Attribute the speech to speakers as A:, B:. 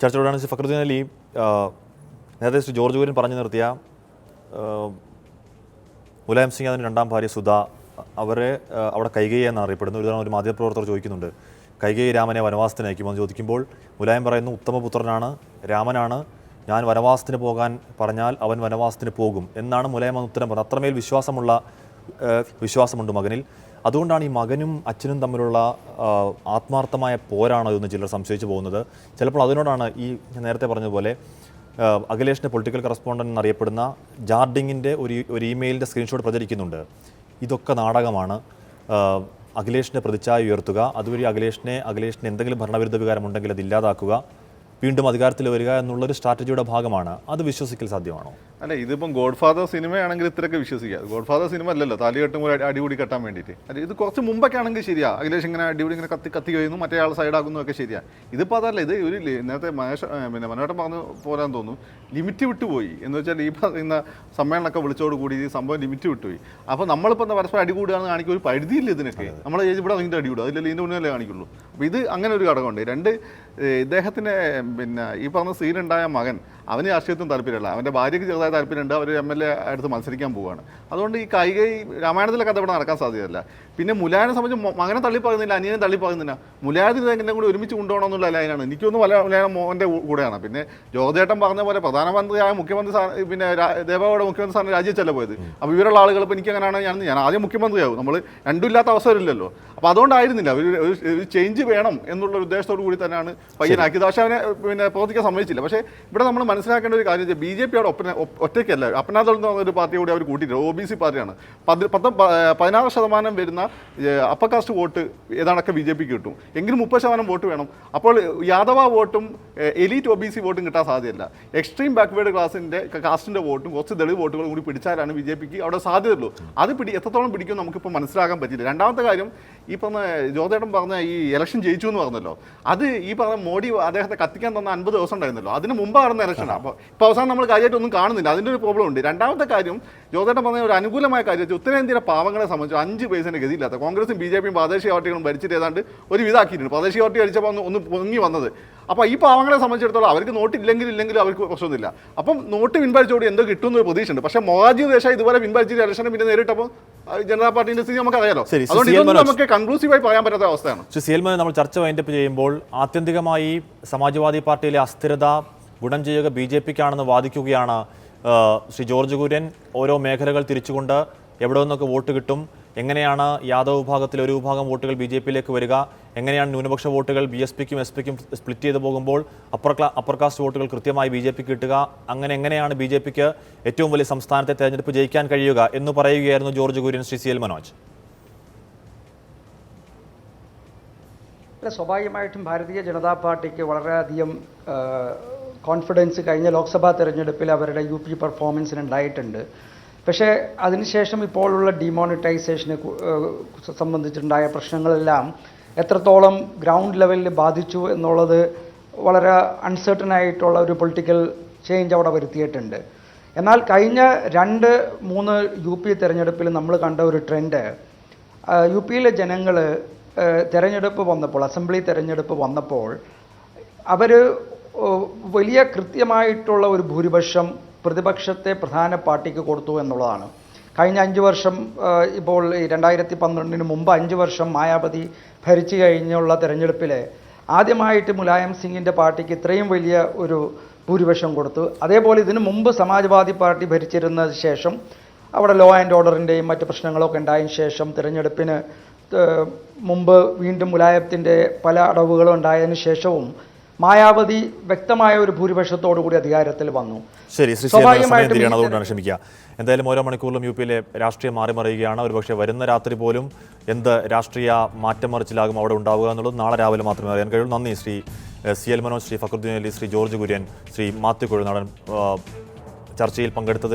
A: ചർച്ചയോടാണ് ശ്രീ ഫക്രുദ്ദീൻ അലി. നേരത്തെ ശ്രീ ജോർജ് കുര്യൻ പറഞ്ഞു നിർത്തിയ മുലായം സിംഗ് അതിന്റെ രണ്ടാം ഭാര്യ സുധ അവരെ അവിടെ കൈകൈ എന്നാണ് അറിയപ്പെടുന്നത്. ഒരു തവണ ഒരു മാധ്യമപ്രവർത്തകർ ചോദിക്കുന്നുണ്ട് കൈകൈ രാമനെ വനവാസത്തിന് അയക്കുമോ എന്ന് ചോദിക്കുമ്പോൾ മുലായം പറയുന്നു ഉത്തമപുത്രനാണ് രാമനാണ്. ഞാൻ വനവാസത്തിന് പോകാൻ പറഞ്ഞാൽ അവൻ വനവാസത്തിന് പോകും. എന്നാണ് മുലായം ഉത്തരം പറഞ്ഞത്. അത്രമേൽ വിശ്വാസമുള്ള വിശ്വാസമുണ്ട് മകനിൽ. അതുകൊണ്ടാണ് ഈ മകനും അച്ഛനും തമ്മിലുള്ള ആത്മാർത്ഥമായ പോരാണോ എന്ന് ചിലർ സംശയിച്ചു പോകുന്നത്. ചിലപ്പോൾ അതിനോടാണ് ഈ ഞാൻ നേരത്തെ പറഞ്ഞതുപോലെ അഖിലേഷിന്റെ പൊളിറ്റിക്കൽ കറസ്പോണ്ടന്റ് എന്നറിയപ്പെടുന്ന ജാർഡിങ്ങിന്റെ ഒരു ഒരു ഇമെയിലിന്റെ സ്ക്രീൻഷോട്ട് പ്രചരിക്കുന്നുണ്ട്. ഇതൊക്കെ നാടകമാണ്. അഖിലേഷിന്റെ പ്രതിച്ഛായ ഉയർത്തുക അതുവഴി അഖിലേഷിനെ അഖിലേഷിന് എന്തെങ്കിലും ഭരണവിരുദ്ധ വികാരമുണ്ടെങ്കിൽ അത് ഇല്ലാതാക്കുക വീണ്ടും അധികാരത്തിൽ വരിക എന്നുള്ളൊരു സ്ട്രാറ്റജിയുടെ ഭാഗമാണ്. അത് വിശ്വസിക്കൽ സാധ്യമാണോ?
B: അല്ല ഇതിപ്പം ഗോഡ് ഫാദർ സിനിമയാണെങ്കിൽ ഇത്രയൊക്കെ വിശ്വസിക്കാം. ഗോഡ് ഫാദർ സിനിമ അല്ലല്ലോ താലി കെട്ടും അടി- അടികൂടി കെട്ടാൻ വേണ്ടിയിട്ട്. അല്ല ഇത് കുറച്ച് മുമ്പൊക്കെ ആണെങ്കിൽ ശരിയാ. അഖിലേഷ് ഇങ്ങനെ അടിപൊളി ഇങ്ങനെ കത്തി കത്തി കഴിയുന്നു മറ്റേ ആൾ സൈഡാക്കുന്നു ഒക്കെ ശരിയാ. ഇതിപ്പോൾ അതല്ല ഇത് ഒരു നേരത്തെ മഹേഷ് പിന്നെ മനോട്ടം പറഞ്ഞു പോരാന്ന് തോന്നുന്നു ലിമിറ്റ് വിട്ടുപോയി എന്ന് വെച്ചാൽ ഈ പറയുന്ന സമ്മേളനമൊക്കെ വിളിച്ചോട് കൂടി ഈ സംഭവം ലിമിറ്റ് വിട്ടുപോയി അപ്പോൾ നമ്മളിപ്പോൾ എന്താ പരസ്പരം അടി കൂടുകയാണ് കാണിക്കുക ഒരു പരിധിയില്ല ഇതിനൊക്കെ. നമ്മൾ ഇവിടെ അതിന്റെ അടികൂടുക അതിലല്ലേ ഇതിന്റെ മുന്നിലേ കാണിക്കുള്ളൂ. അപ്പോൾ ഇത് അങ്ങനെ ഒരു ഘടകമുണ്ട് രണ്ട് ഇദ്ദേഹത്തിന്റെ പിന്നെ ഈ പറഞ്ഞ സീനുണ്ടായ മകൻ അവന് രാഷ്ട്രീയത്തിന് താല്പര്യമില്ല. അവന്റെ ഭാര്യയ്ക്ക് ചെറുതായ താല്പര്യമുണ്ട്. അവർ എം എൽ എ അടുത്ത് മത്സരിക്കാൻ പോവുകയാണ് അതുകൊണ്ട് ഈ കൈകൈ രാമായണത്തിലെ കഥ ഇവിടെ നടക്കാൻ സാധ്യതയല്ല. പിന്നെ മുലായനെ സംബന്ധിച്ച് മകനെ തള്ളി പറയുന്നില്ല അനിയനെ തള്ളി പറയുന്നില്ല. മുലായത്തിന് എന്നെ കൂടി ഒരുമിച്ച് കൊണ്ടുപോകണമെന്നുള്ള ലൈനാണ്. എനിക്കൊന്നും വല്ല മുലായനം മോന്റെ കൂടെയാണ്. പിന്നെ ജോതേട്ടൻ പറഞ്ഞ പോലെ പ്രധാനമന്ത്രിയായ മുഖ്യമന്ത്രി സ്ഥാന- പിന്നെ ദേവയുടെ മുഖ്യമന്ത്രി സ്ഥാനം രാജിവെച്ചല്ല പോയത്? അപ്പോൾ ഇവരുള്ള ആളുകൾ ഇപ്പോൾ എനിക്ക് അങ്ങനെയാണ് ഞാൻ ഞാൻ ആദ്യം മുഖ്യമന്ത്രിയാവും നമ്മൾ രണ്ടുമില്ലാത്ത അവസരമില്ലല്ലോ അപ്പോൾ അതുകൊണ്ടായിരുന്നില്ല. ഒരു ഒരു ചേഞ്ച് വേണം എന്നുള്ള ഉദ്ദേശത്തോടു കൂടി തന്നെയാണ് പയ്യനാക്കിയത് പക്ഷേ അവനെ പിന്നെ പ്രവർത്തിക്കാൻ സമ്മതിച്ചില്ല. പക്ഷേ ഇവിടെ നമ്മൾ മനസ്സിലാക്കേണ്ട ഒരു കാര്യം ബി ജെ പി അവിടെ ഒപ്പന ഒറ്റയ്ക്കല്ല. അപ്പനാദൾ എന്ന് പറഞ്ഞ ഒരു പാർട്ടി കൂടി അവർ കൂട്ടിയിട്ടുണ്ട്. ഒ ബി സി പാർട്ടിയാണ്. പതി പത്ത് പതിനാറ് ശതമാനം വരുന്ന അപ്പർ കാസ്റ്റ് വോട്ട് ഏതാണ്ടൊക്കെ ബി ജെ പിക്ക് കിട്ടും. എങ്കിലും മുപ്പത് ശതമാനം വോട്ട് വേണം. അപ്പോൾ യാദവ വോട്ടും എലീറ്റ് ഒ ബി സി വോട്ടും കിട്ടാൻ സാധ്യതയില്ല. എക്സ്ട്രീം ബാക്ക്വേർഡ് ക്ലാസിന്റെ കാസ്റ്റിന്റെ വോട്ടും കുറച്ച് ദളിത് വോട്ടുകളും കൂടി പിടിച്ചാലാണ് ബി ജെ പിക്ക് അവിടെ സാധ്യതയുള്ളൂ. അത് പിടി എത്രത്തോളം പിടിക്കും നമുക്കിപ്പോൾ മനസ്സിലാക്കാൻ പറ്റില്ല. രണ്ടാമത്തെ കാര്യം ഈ പറഞ്ഞ ജ്യോതേട്ടൻ പറഞ്ഞ ഈ ഇലക്ഷൻ ജയിച്ചു എന്ന് പറഞ്ഞല്ലോ. അത് ഈ പറഞ്ഞ മോഡി അദ്ദേഹത്തെ കത്തിക്കാൻ തന്ന അൻപത് ദിവസം ഉണ്ടായിരുന്നല്ലോ. അതിന് മുമ്പ് നടന്ന ഇലക്ഷനാണ് അപ്പോൾ ഇപ്പോൾ അവസാനം നമ്മൾ കാര്യമായിട്ടൊന്നും കാണുന്നില്ല. അതിന്റെ ഒരു പ്രോബ്ലം ഉണ്ട്. രണ്ടാമത്തെ കാര്യം ജോതേട്ടൻ പറഞ്ഞ ഒരു അനുകൂലമായ കാര്യം വെച്ചാൽ ഉത്തരേന്ത്യയിലെ പാവങ്ങളെ സംബന്ധിച്ച് അഞ്ച് പൈസന്റെ ഗതിയില്ലാത്ത കോൺഗ്രസും ബി ജെ പിയും പ്രാദേശിക പാർട്ടികളും ഭരിച്ചിട്ട് ഏതാണ്ട് ഒരു വിധാക്കിയിട്ടുണ്ട് പ്രാദേശിക പാർട്ടി അടിച്ചപ്പോൾ ഒന്ന് ഒന്ന് പൊങ്ങി വന്നത്. അപ്പോൾ ഈ പാവങ്ങളെ സംബന്ധിച്ചിടത്തോളം അവർക്ക് നോട്ടില്ലെങ്കിൽ ഇല്ലെങ്കിലും അവർക്ക് പ്രശ്നമൊന്നുമില്ല. അപ്പം നോട്ട് പിൻവലിച്ചോടി എന്തോ കിട്ടുമെന്ന് ഒരു പ്രതീക്ഷയുണ്ട്. പക്ഷേ മൊഹാജി ദേശം ഇതുപോലെ പിൻവലിച്ചിട്ട് ഇലക്ഷനെ പിന്നെ നേരിട്ടപ്പോൾ ജനതാ പാർട്ടിന്റെ സ്ഥിതി നമുക്ക് അറിയാലോ.
A: ശരി,
B: അതുകൊണ്ട്. ഇതൊന്നും നമുക്ക് കൺക്ലൂസീവായി പറയാൻ പറ്റാത്ത അവസ്ഥയാണ്.
A: ശ്രീ നമ്മൾ ചർച്ച വൈൻഡപ്പ് ചെയ്യുമ്പോൾ ആത്യന്തികമായി സമാജ്വാദി പാർട്ടിയിലെ അസ്ഥിരത ഗുണം ചെയ്യുക ബി ജെ പിക്കാണെന്ന് വാദിക്കുകയാണ് ശ്രീ ജോർജ് കുര്യൻ. ഓരോ മേഖലകൾ തിരിച്ചുകൊണ്ട് എവിടെ നിന്നൊക്കെ വോട്ട് കിട്ടും എങ്ങനെയാണ് യാദവ് വിഭാഗത്തിൽ ഒരു വിഭാഗം വോട്ടുകൾ ബി ജെ പിയിലേക്ക് വരിക എങ്ങനെയാണ് ന്യൂനപക്ഷ വോട്ടുകൾ ബി എസ് പിക്കും എസ് പിക്കും സ്പ്ലിറ്റ് ചെയ്ത് പോകുമ്പോൾ അപ്പർ ക്ലാ അപ്പർ കാസ്റ്റ് വോട്ടുകൾ കൃത്യമായി ബി ജെ പിക്ക് കിട്ടുക അങ്ങനെ എങ്ങനെയാണ് ബി ജെ പിക്ക് ഏറ്റവും വലിയ സംസ്ഥാനത്തെ തെരഞ്ഞെടുപ്പ് ജയിക്കാൻ കഴിയുക എന്ന് പറയുകയായിരുന്നു George Kurian Shri C L Manoj.
C: സ്വാഭാവികമായിട്ടും ഭാരതീയ ജനതാ പാർട്ടിക്ക് വളരെയധികം കോൺഫിഡൻസ് കഴിഞ്ഞ ലോക്സഭാ തെരഞ്ഞെടുപ്പിൽ അവരുടെ യു പി പെർഫോമൻസിന് ഉണ്ടായിട്ടുണ്ട്. പക്ഷേ അതിനുശേഷം ഇപ്പോഴുള്ള ഡിമോണിറ്റൈസേഷനെ സംബന്ധിച്ചുണ്ടായ പ്രശ്നങ്ങളെല്ലാം എത്രത്തോളം ഗ്രൗണ്ട് ലെവലിൽ ബാധിച്ചു എന്നുള്ളത് വളരെ അൺസർട്ടൺ ആയിട്ടുള്ള ഒരു പൊളിറ്റിക്കൽ ചേഞ്ച് അവിടെ വരുത്തിയിട്ടുണ്ട്. എന്നാൽ കഴിഞ്ഞ രണ്ട് മൂന്ന് യു പി തെരഞ്ഞെടുപ്പിൽ നമ്മൾ കണ്ട ഒരു ട്രെൻഡ് യു പിയിലെ ജനങ്ങൾ തെരഞ്ഞെടുപ്പ് വന്നപ്പോൾ അസംബ്ലി തെരഞ്ഞെടുപ്പ് വന്നപ്പോൾ അവർ വലിയ കൃത്യമായിട്ടുള്ള ഒരു ഭൂരിപക്ഷം പ്രതിപക്ഷത്തെ പ്രധാന പാർട്ടിക്ക് കൊടുത്തു എന്നുള്ളതാണ്. കഴിഞ്ഞ അഞ്ച് വർഷം ഇപ്പോൾ രണ്ടായിരത്തി പന്ത്രണ്ടിന് മുമ്പ് അഞ്ച് വർഷം മായാവതി ഭരിച്ചു കഴിഞ്ഞുള്ള തെരഞ്ഞെടുപ്പിൽ ആദ്യമായിട്ട് മുലായം സിംഗിന്റെ പാർട്ടിക്ക് ഇത്രയും വലിയ ഒരു ഭൂരിപക്ഷം കൊടുത്തു. അതേപോലെ ഇതിനു മുമ്പ് സമാജ്വാദി പാർട്ടി ഭരിച്ചിരുന്ന ശേഷം അവിടെ ലോ ആൻഡ് ഓർഡറിന്റെയും മറ്റ് പ്രശ്നങ്ങളൊക്കെ ഉണ്ടായതിനു ശേഷം തിരഞ്ഞെടുപ്പിന് മുമ്പ് വീണ്ടും മുലായത്തിന്റെ പല അടവുകളും ഉണ്ടായതിനു ശേഷവും മായാവതി വ്യക്തമായ ഒരു ഭൂരിപക്ഷത്തോടു കൂടി അധികാരത്തിൽ വന്നു.
A: ശരി അതുകൊണ്ടാണ് ക്ഷമിക്കുക. എന്തായാലും ഓരോ മണിക്കൂറിലും യു പിയിലെ രാഷ്ട്രീയം മാറി മറിയുകയാണ്. ഒരുപക്ഷെ വരുന്ന രാത്രി പോലും എന്ത് രാഷ്ട്രീയ മാറ്റം മറിച്ചിലാകും അവിടെ ഉണ്ടാവുക എന്നുള്ളത് നാളെ രാവിലെ മാത്രമേ അറിയാൻ കഴിയൂ നന്ദി Shri C L Manoj Shri Fakhruddin Ali Shri George Kurian Shri Mathew Kuzhalnadan നടൻ ചർച്ചയിൽ പങ്കെടുത്തത്